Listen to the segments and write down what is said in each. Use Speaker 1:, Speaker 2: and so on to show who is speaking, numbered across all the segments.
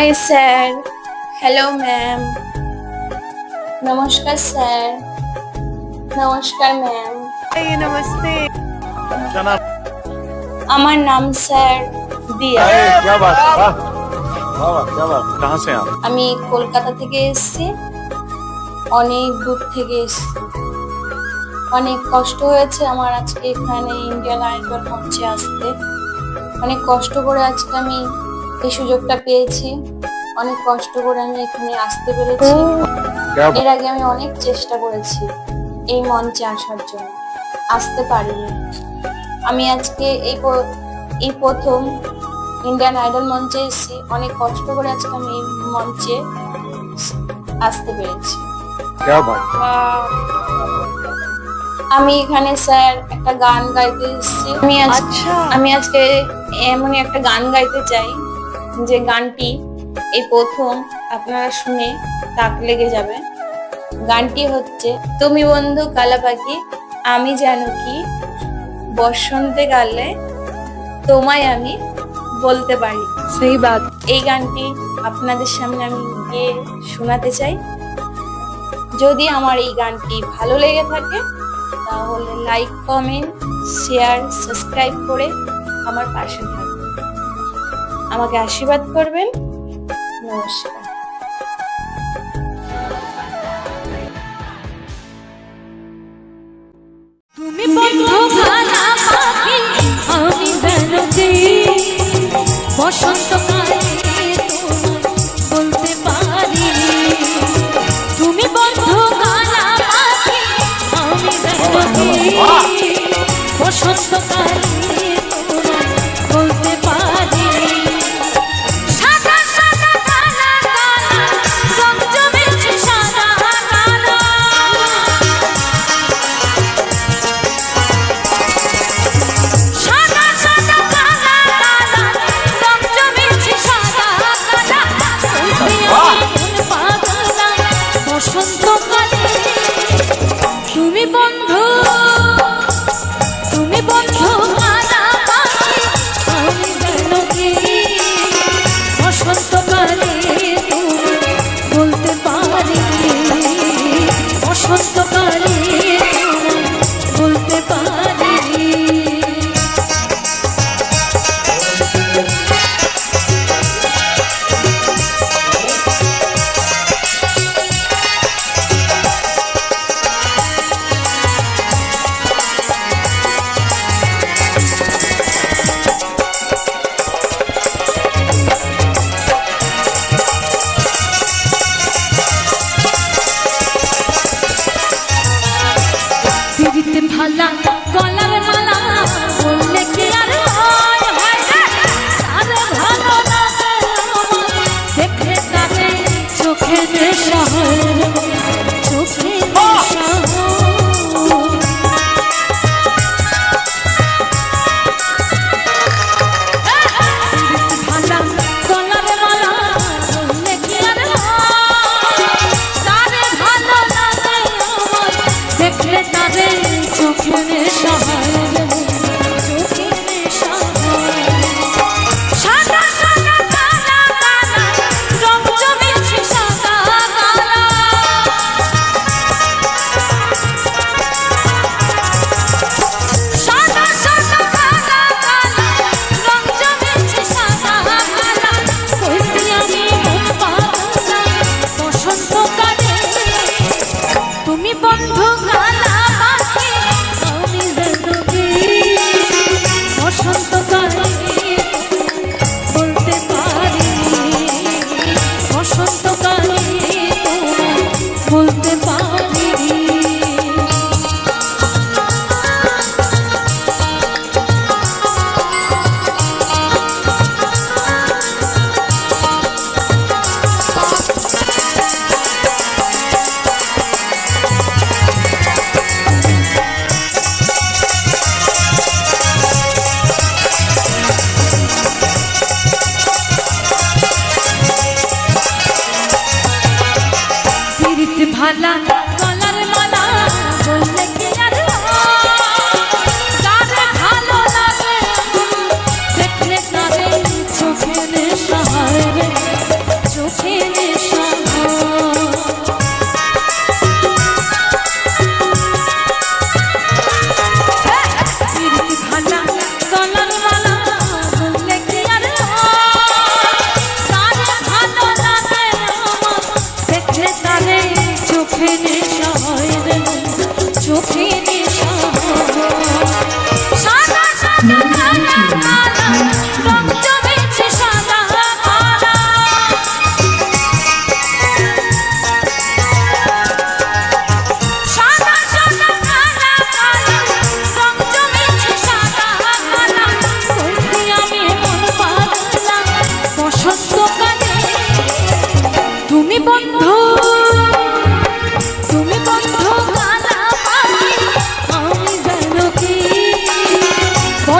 Speaker 1: High sir hello ma'am নমস্কার sir নমস্কার ma'am
Speaker 2: নমস্তে
Speaker 1: আমার নাম স্যার দিয়া আমি কলকাতা থেকে এসছি। অনেক দূর থেকে এসছি। অনেক কষ্ট হয়েছে আমার আজকে এখানে ইন্ডিয়ান আইডল হচ্ছে আসতে। অনেক কষ্ট করে আজকে আমি এই সুযোগটা পেয়েছি। অনেক কষ্ট করে আমি এখানে আসতে পেরেছি। এর আগে আমি অনেক চেষ্টা করেছি এই মঞ্চে আসার জন্য। আসতে পারিনি। আমি আজকে এই এই প্রথম ইন্ডিয়ান আইডল মঞ্চে এসেছি অনেক কষ্ট করে আজকে আমি এই মঞ্চে আসতে পেরেছি। আমি এখানে স্যার একটা গান গাইতে এসেছি। আমি আজকে
Speaker 3: আচ্ছা।
Speaker 1: আমি আজকে এমনই একটা গান গাইতে চাই। যে গানটি এই প্রথম আপনারা শুনে তাক লেগে যাবে। গানটি হচ্ছে তুমি বন্ধু কালা পাখি আমি জানো কি? বসন্তে গালে তোমায় আমি বলতে পারি।
Speaker 3: সেই বাদ।
Speaker 1: এই গানটি আপনাদের সামনে আমি গিয়ে শোনাতে চাই। যদি আমার এই গানটি ভালো লেগে থাকে তাহলে লাইক কমেন্ট শেয়ার সাবস্ক্রাইব করে আমার পাশে থাকবে আমাকে আশীর্বাদ করবেন। নমস্কার।
Speaker 4: তুমি বন্ধ আমি যেন বলতে পারি। তুমি বন্ধ আমি তুমি বন্ধু 난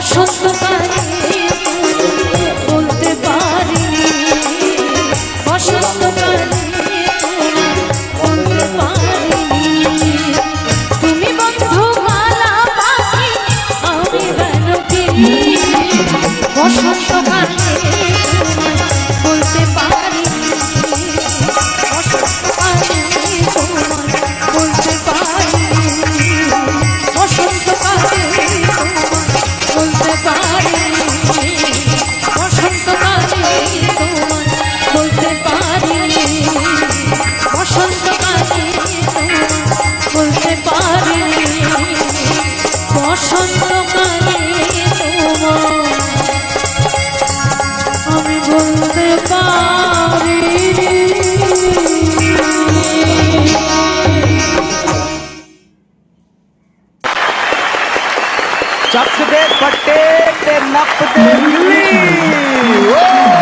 Speaker 4: বসন্তকালে
Speaker 5: ਚੱਕ ਦੇ ਬੱਟੇ ਤੇ ਨੱਪ ਦੇ ਮਿੱਲੀ ਓ!